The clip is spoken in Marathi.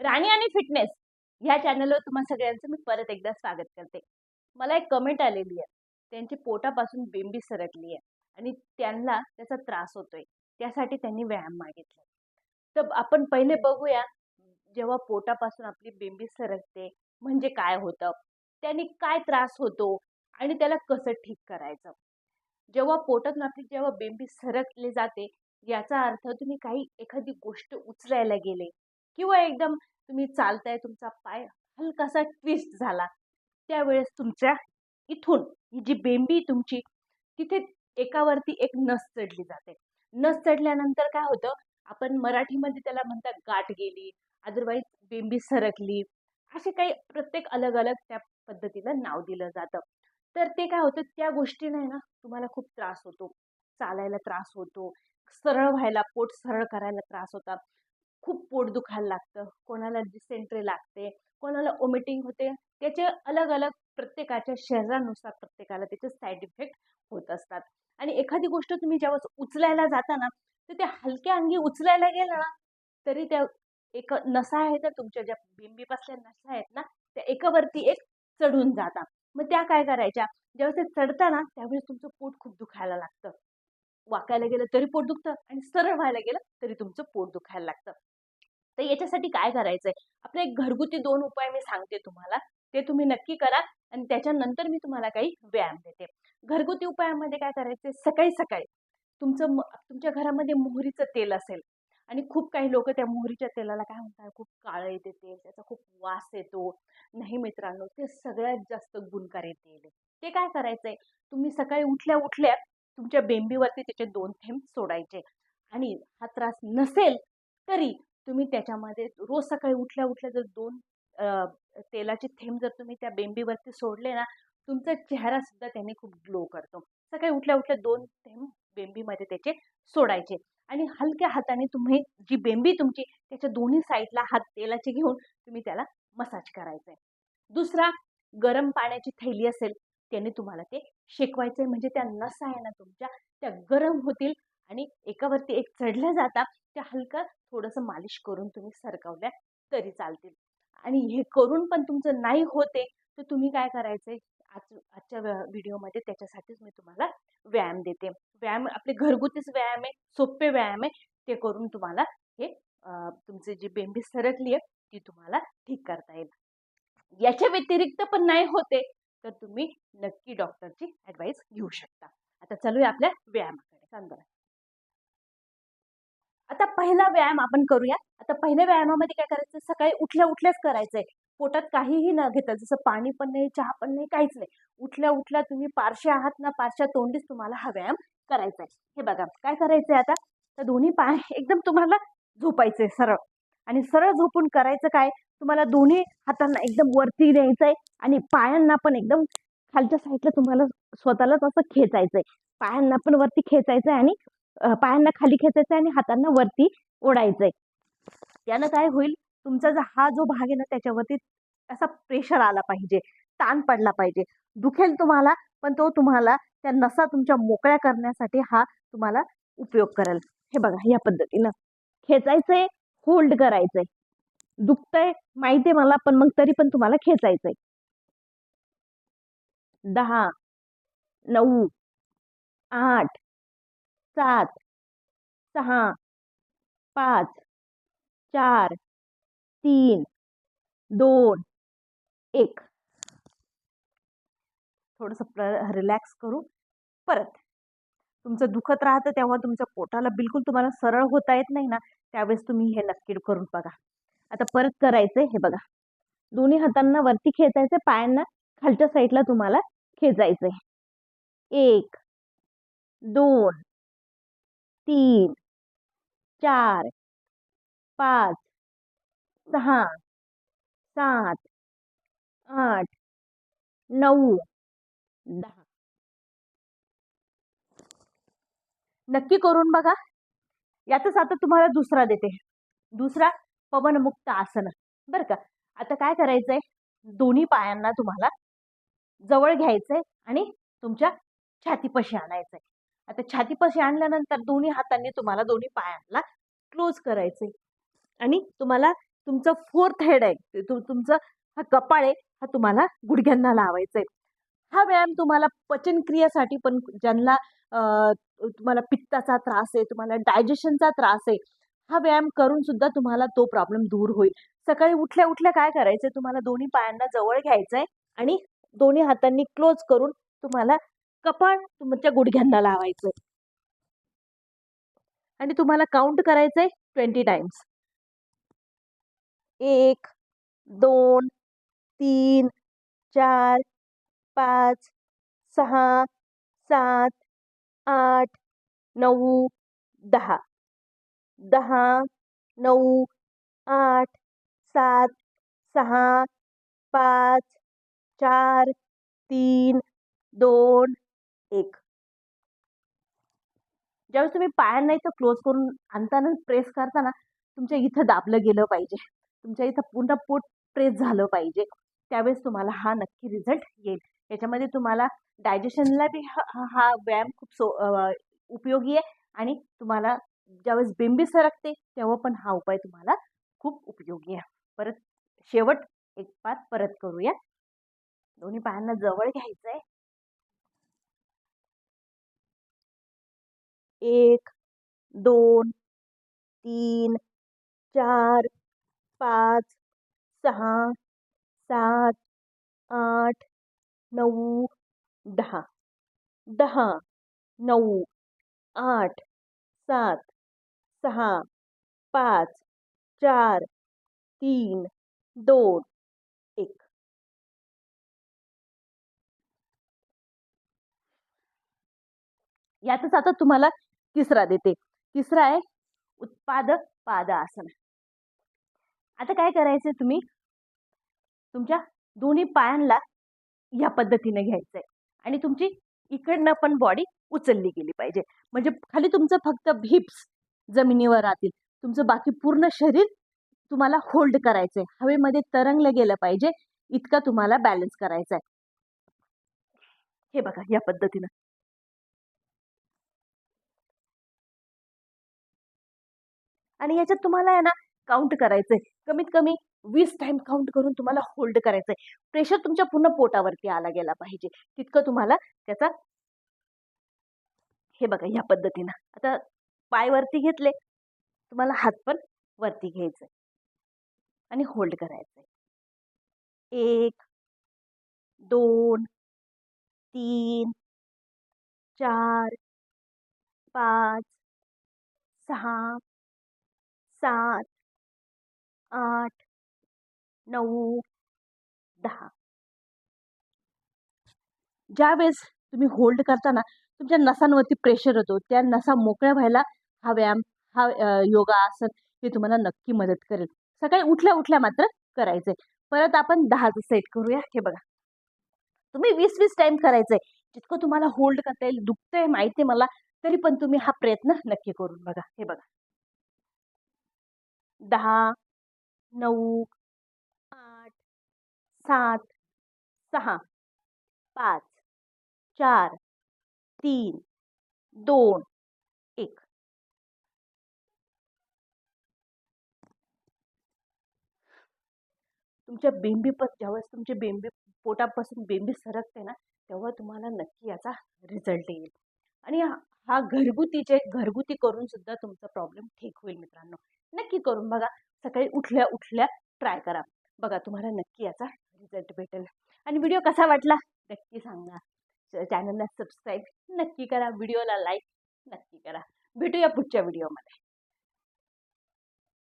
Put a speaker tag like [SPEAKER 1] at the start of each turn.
[SPEAKER 1] राणी आणि फिटनेस ह्या चॅनलवर तुम्हा सगळ्यांचं मी परत एकदा स्वागत करते. मला एक कमेंट आलेली आहे. त्यांची पोटापासून बिंबी सरकली आहे आणि त्यांना त्याचा त्रास होतोय. त्यासाठी त्यांनी व्यायाम मागितला. तर आपण पहिले बघूया जेव्हा पोटापासून आपली बिंबी सरकते म्हणजे काय होतं? त्यांनी काय त्रास होतो आणि त्याला कसं ठीक करायचं? जेव्हा पोटातून आपली जेव्हा बेंबी सरकली जाते याचा अर्थ तुम्ही काही एखादी गोष्ट उचलायला गेले किंवा एकदम तुम्ही चालताय तुमचा पाय हलकासा ट्विस्ट झाला त्यावेळेस तुमच्या इथून ही जी बेंबी तुमची तिथे एकावरती एक नस चढली जाते. नस चढल्यानंतर काय होतं आपण मराठीमध्ये त्याला म्हणतात गाठ गेली अदरवाईज बेंबी सरकली असे काही प्रत्येक अलग अलग त्या पद्धतीला नाव दिलं जातं. तर ते काय होतं त्या गोष्टीने ना तुम्हाला खूप त्रास होतो. चालायला त्रास होतो सरळ व्हायला पोट सरळ करायला त्रास होता खूप पोट दुखायला लागतं. कोणाला डिसेंट्री लागते कोणाला ओमिटिंग होते. त्याचे अलग अलग प्रत्येकाच्या शरीरानुसार प्रत्येकाला त्याचे साईड इफेक्ट होत असतात. आणि एखादी गोष्ट तुम्ही जेव्हा उचलायला जाता ना तर त्या हलक्या अंगी उचलायला गेलं ना तरी त्या एक नसा आहेत ना तुमच्या ज्या बिंबीपासल्या नसा आहेत ना त्या एकावरती एक चढून जातात. मग त्या काय करायच्या? जेव्हा ते चढता ना त्यावेळेस तुमचं पोट खूप दुखायला लागतं. वाकायला गेलं तरी पोट दुखतं आणि सरळ व्हायला गेलं तरी तुमचं पोट दुखायला लागतं. तर याच्यासाठी काय करायचंय? आपले एक घरगुती दोन उपाय मी सांगते तुम्हाला. ते तुम्ही नक्की करा आणि त्याच्यानंतर मी तुम्हाला काही व्यायाम देते. घरगुती उपायामध्ये काय करायचे सकाळी सकाळी तुमचं तुमच्या घरामध्ये मोहरीचं तेल असेल आणि खूप काही लोक त्या मोहरीच्या तेलाला काय म्हणतात? खूप काळं येते तेल त्याचा खूप वास येतो. नाही मित्रांनो ते सगळ्यात जास्त गुणकारी तेल आहे. ते काय करायचंय? तुम्ही सकाळी उठल्या उठल्या तुमच्या बेंबीवरती त्याचे दोन थेंब सोडायचे आणि हा त्रास नसेल तरी तुम्ही त्याच्यामध्ये रोज सकाळी उठल्या उठल्या जर दोन तेलाचे थेंब जर तुम्ही त्या बेंबीवरती सोडले ना तुमचा चेहरा सुद्धा त्याने खूप ग्लो करतो. सकाळी उठल्या उठल्या दोन थेंब बेंबीमध्ये त्याचे सोडायचे आणि हलक्या हाताने तुम्ही जी बेंबी तुमची त्याच्या दोन्ही साईडला हात तेलाचे घेऊन तुम्ही त्याला मसाज करायचं आहे दुसरा गरम पाण्याची थैली असेल त्याने तुम्हाला ते शेकवायचं आहे म्हणजे त्या नसा आहे ना तुमच्या त्या गरम होतील आणि एकावरती एक चढल्या जातात त्या हलका थोडंसं मालिश करून तुम्ही सरकवल्या तरी चालतील. आणि हे करून पण तुमचं नाही होते तर तुम्ही काय करायचं? आज आजच्या व्हिडिओमध्ये त्याच्यासाठीच मी तुम्हाला व्यायाम देते. व्यायाम आपले घरगुतीच व्यायाम आहे सोपे व्यायाम आहे ते करून तुम्हाला हे तुमची जी बेंबी सरकली आहे ती तुम्हाला ठीक करता येईल. याच्या व्यतिरिक्त पण नाही होते तर तुम्ही नक्की डॉक्टरची ॲडवाईस घेऊ शकता. आता चालूया आपल्या व्यायामाकडे. सांगा आता पहिला व्यायाम आपण करूया आता पहिल्या व्यायामामध्ये काय करायचं? सकाळी उठल्या उठल्याच करायचंय. पोटात काहीही न घेता जसं पाणी पण नाही चहा पण नाही काहीच नाही. उठल्या उठल्या तुम्ही पारशे आहात ना पारशा तोंडीच तुम्हाला हा व्यायाम करायचा आहे हे बघा काय करायचंय आता? तर दोन्ही पाय एकदम तुम्हाला झोपायचंय सरळ. आणि सरळ झोपून करायचं काय? तुम्हाला दोन्ही हातांना एकदम वरती न्यायचंय आणि पायांना पण एकदम खालच्या साईडला तुम्हाला स्वतःलाच असं खेचायचंय. पायांना पण वरती खेचायचंय आणि पायांना खाली खेचायचं आणि हातांना वरती ओढायचंय. त्यानं काय होईल? तुमचा जो हा जो भाग आहे ना त्याच्यावरती असा प्रेशर आला पाहिजे. ताण पडला पाहिजे. दुखेल तुम्हाला पण तो तुम्हाला त्या नसा तुमच्या मोकळ्या करण्यासाठी हा तुम्हाला उपयोग करेल. हे बघा या पद्धतीनं. खेचायचंय होल्ड करायचंय. दुखतंय माहितीये मला पण मग तरी पण तुम्हाला खेचायचंय. दहा नऊ आठ सात सहा पाच चार तीन दोन एक. थोडंसं रिलॅक्स करू. परत. तुमचं दुखत राहतं तेव्हा तुमच्या पोटाला बिलकुल तुम्हाला सरळ होता येत नाही ना त्यावेळेस तुम्ही हे नक्की करून बघा. आता परत करायचंय हे बघा. दोन्ही हातांना वरती खेचायचंय पायांना खालच्या साईडला तुम्हाला खेचायचंय. एक दोन तीन चार पाच सहा सात आठ नऊ दहा. नक्की करून बघा. यातच आता तुम्हाला दुसरा देते. दुसरा पवनमुक्त आसन. बरं का? आता काय करायचंय? दोन्ही पायांना तुम्हाला जवळ घ्यायचंय आणि तुमच्या छातीपाशी आणायचंय. आता छातीपाशी आणल्यानंतर दोन्ही हातांनी तुम्हाला दोन्ही पायांना क्लोज करायचे. आणि तुम्हाला तुमचं फोर्थ हेड आहे ते तुमचं हा कपाळ आहे हा तुम्हाला गुडघ्यांना लावायचा आहे हा व्यायाम तुम्हाला पचनक्रियेसाठी पण ज्यांना तुम्हाला पित्ताचा त्रास आहे तुम्हाला डायजेशनचा त्रास आहे हा व्यायाम करून सुद्धा तुम्हाला तो प्रॉब्लेम दूर होईल. सकाळी उठल्या उठल्या काय करायचंय? तुम्हाला दोन्ही पायांना जवळ घ्यायचंय आणि दोन्ही हातांनी क्लोज करून तुम्हाला कपाळ तुमच्या गुडघ्यांना लावायचंय. आणि तुम्हाला काउंट करायचंय ट्वेंटी टाइम्स एक दोन तीन चार पाच सहा सात आठ नऊ दहा. दहा नऊ आठ सात सहा पाच चार तीन दोन एक. ज्यावेळेस तुम्ही पायांना इथं क्लोज करून आणताना प्रेस करताना तुमच्या इथं दाबलं गेलं पाहिजे. तुमच्या इथं पूर्ण पोट प्रेस झालं पाहिजे. त्यावेळेस तुम्हाला हा नक्की रिझल्ट येईल. याच्यामध्ये तुम्हाला डायजेशनला बी हा हा- हा व्यायाम खूप सो उपयोगी आहे आणि तुम्हाला ज्यावेळेस बिंबी सरकते तेव्हा पण हा उपाय तुम्हाला खूप उपयोगी आहे. परत शेवट एक पाच परत करूया. दोन्ही पायांना जवळ घ्यायचं आहे एक दोन तीन चार पाच सहा सात आठ नऊ दहा. दहा नऊ आठ सात सहा पाच चार तीन दोन एक. यातच आता तुम्हाला तिसरा देते. तिसरा आहे उत्पाद पाद आसन आता काय करायचंय तुम्ही? तुमच्या दोन्ही पायांना या पद्धतीने घ्यायचंय. आणि तुमची इकडनं पण बॉडी उचलली गेली पाहिजे. म्हणजे खाली तुमचं फक्त हिप्स जमिनीवर राहतील. तुमचं बाकी पूर्ण शरीर तुम्हाला होल्ड करायचंय. हवेमध्ये तरंगलं गेलं पाहिजे. इतका तुम्हाला बॅलन्स करायचा आहे हे बघा या पद्धतीनं. आणि याच्यात तुम्हाला आहे ना काउंट करायचंय. कमीत कमी वीस टाइम काउंट करून तुम्हाला होल्ड करायचंय. प्रेशर तुमच्या पूर्ण पोटावरती आला गेला पाहिजे. तितकं तुम्हाला त्याचा हे बघा या पद्धतीनं. आता पाय वरती घेतले तुम्हाला हात पण वरती घ्यायचे आणि होल्ड करायचंय. एक दोन तीन चार पाच सहा सात आठ नऊ दहा. ज्यावेळेस तुम्ही होल्ड करताना तुमच्या नसांवरती प्रेशर होतो त्या नसा मोकळ्या व्हायला हा व्यायाम हा योगा आसन हे तुम्हाला नक्की मदत करेल. सकाळी उठल्या उठल्या मात्र करायचंय. परत आपण दहाचं सेट करूया. हे बघा. तुम्ही वीस वीस टाइम करायचंय. जितकं तुम्हाला होल्ड करता येईल दुखतंय माहिती आहे मला तरी पण तुम्ही हा प्रयत्न नक्की करून बघा. हे बघा. दहा नऊ आठ सात सहा पाच चार तीन दोन एक. तुमच्या बेंबी पण ज्यावेळेस तुमचे बेंबी पोटापासून बेंबी सरकते ना तेव्हा तुम्हाला नक्की याचा रिझल्ट येईल. आणि हा घरगुती घरगुतीचे घरगुती करून सुद्धा तुमचा प्रॉब्लेम ठीक होईल मित्रांनो. नक्की करून बघा. सकाळी उठल्या उठल्या ट्राय करा. बघा तुम्हाला नक्की याचा रिझल्ट भेटेल. आणि व्हिडिओ कसा वाटला? नक्की सांगा. चॅनलला सबस्क्राईब नक्की करा. व्हिडिओला लाईक नक्की करा. भेटूया पुढच्या व्हिडिओमध्ये